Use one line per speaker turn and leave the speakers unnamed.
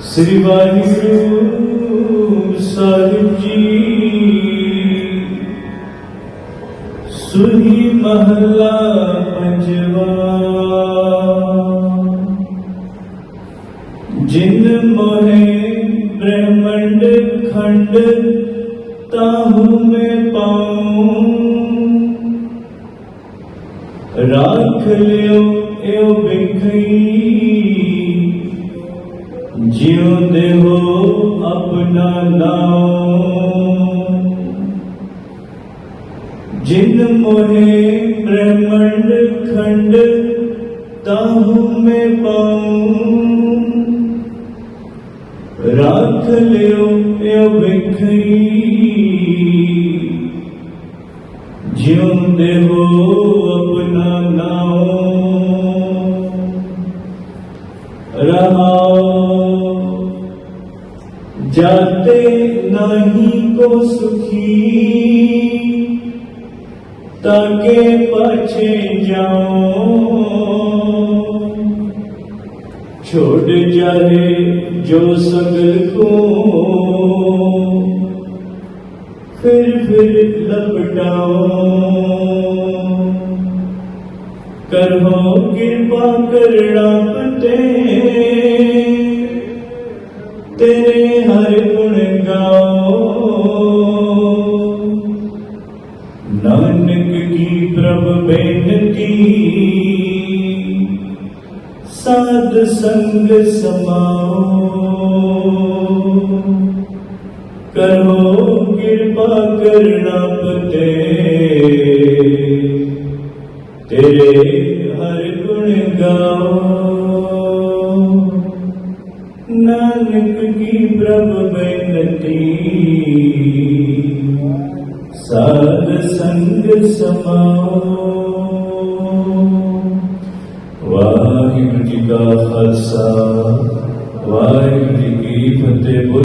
ਸ੍ਰੀ ਵਾਹਿਗੁਰੂ ਸਾਹਿਬ ਜੀ। ਸੁਹੀ ਮਹਲਾ ਪੰਜਵਾ। ਜਿਨ ਮੋਹਿ ਬ੍ਰਹਮੰਡ ਖੰਡ, ਤਾਹੂ ਮੈਂ ਪਾਉ। ਰਾਖ ਲਿਓ ਏਉ ਬਿਖਈ ਜਿਉਂਦੇ ਹੋ ਆਪਣਾ ਨਾਮ। ਜਿਨ ਮੋਹਿ ਬ੍ਰਹਮੰਡ ਖੰਡ, ਤਾਹੂ ਮੈਂ ਪਾਉ। ਰਾਖ ਲਿਓ ਏਉ ਬਿਖਈ ਜਿਉਂਦੇ ਹੋ ਰਹਾਉ ਜਾਤੇ ਨਹੀਂ ਕੋ ਸੁਖੀ ਤਾਕੇ ਪਾਛੇ ਜਾਉ। ਛੋੜ ਜਾਏ ਜੋ ਸਗਲ ਕੋ, ਫਿਰ ਫਿਰ ਲਪਟਾਓ ਕਰੋ ਕਿਰਪਾ ਕਰਣਾ ਪਤੇ। ਤੇਰੇ ਹਰ ਗੁਣ ਗਾਓ। ਨਾਨਕ ਕੀ ਪ੍ਰਭ ਬੇਨਤੀ। ਸਾਧ ਸੰਗ ਸਮਾਓ। ਕਰੋ ਕਿਰਪਾ ਕਰਣਾ ਪਤੇ। ਤੇਰੇ ਹਰ ਗੁਣ ਗਾਓ। ਨਾਨਕ ਕੀ ਪ੍ਰਭ ਬੇਨਤੀ ਸਾਧ ਸੰਗ ਸਮਾਓ। ਵਾਹਿਗੁਰੂ ਜੀ ਕਾ ਖਾਲਸਾ, ਵਾਹਿਗੁਰੂ ਜੀ ਕੀ ਫਤਿਹ।